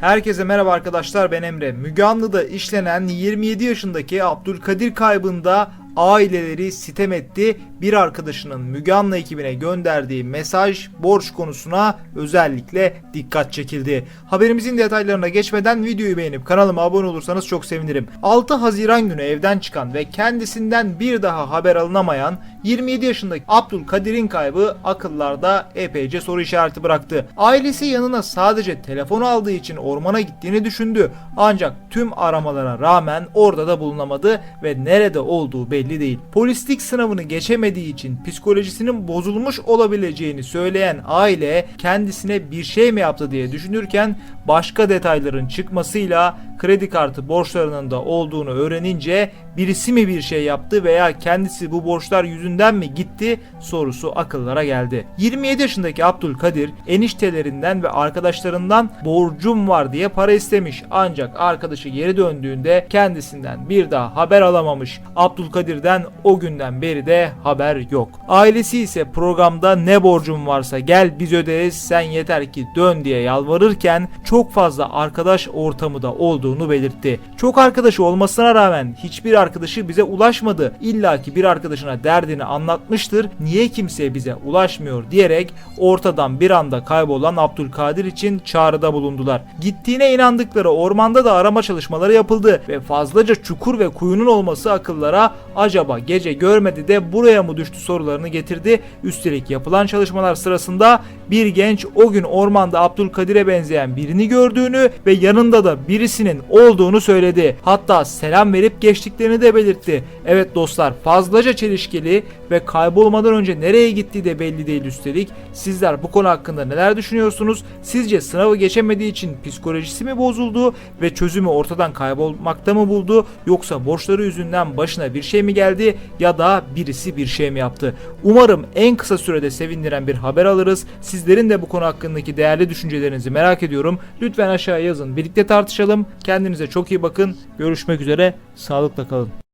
Herkese merhaba arkadaşlar ben Emre. Müge Anlı'da işlenen 27 yaşındaki Abdülkadir kaybında aileleri sitem etti. Bir arkadaşının Müge Anlı ekibine gönderdiği mesaj borç konusuna özellikle dikkat çekildi. Haberimizin detaylarına geçmeden videoyu beğenip kanalıma abone olursanız çok sevinirim. 6 Haziran günü evden çıkan ve kendisinden bir daha haber alınamayan 27 yaşındaki Abdülkadir'in kaybı akıllarda epeyce soru işareti bıraktı. Ailesi yanına sadece telefonu aldığı için ormana gittiğini düşündü. Ancak tüm aramalara rağmen orada da bulunamadı ve nerede olduğu belli değil. Polislik sınavını geçemediği için psikolojisinin bozulmuş olabileceğini söyleyen aile kendisine bir şey mi yaptı diye düşünürken başka detayların çıkmasıyla kredi kartı borçlarının da olduğunu öğrenince birisi mi bir şey yaptı veya kendisi bu borçlar yüzünden mi gitti sorusu akıllara geldi. 27 yaşındaki Abdülkadir eniştelerinden ve arkadaşlarından borcum var diye para istemiş ancak arkadaşı geri döndüğünde kendisinden bir daha haber alamamış. Abdülkadir'den o günden beri de haber yok. Ailesi ise programda ne borcum varsa gel biz öderiz sen yeter ki dön diye yalvarırken çok fazla arkadaş ortamı da olduğunu belirtti. Çok arkadaşı olmasına rağmen hiçbir arkadaşı bize ulaşmadı. İlla ki bir arkadaşına derdini anlatmıştır. Niye kimse bize ulaşmıyor diyerek ortadan bir anda kaybolan Abdülkadir için çağrıda bulundular. Gittiğine inandıkları ormanda da arama çalışmaları yapıldı ve fazlaca çukur ve kuyunun olması akıllara acaba gece görmedi de buraya mı düştü sorularını getirdi. Üstelik yapılan çalışmalar sırasında bir genç o gün ormanda Abdülkadir'e benzeyen birini gördüğünü ve yanında da birisinin olduğunu söyledi. Hatta selam verip geçtiklerini de belirtti. Evet dostlar fazlaca çelişkili ve kaybolmadan önce nereye gittiği de belli değil üstelik. Sizler bu konu hakkında neler düşünüyorsunuz? Sizce sınavı geçemediği için psikolojisi mi bozuldu ve çözümü ortadan kaybolmakta mı buldu yoksa borçları yüzünden başına bir şey mi geldi ya da birisi bir şey mi yaptı? Umarım en kısa sürede sevindiren bir haber alırız. Sizlerin de bu konu hakkındaki değerli düşüncelerinizi merak ediyorum. Lütfen aşağıya yazın. Birlikte tartışalım. Kendinize çok iyi bakın. Görüşmek üzere. Sağlıkla kalın.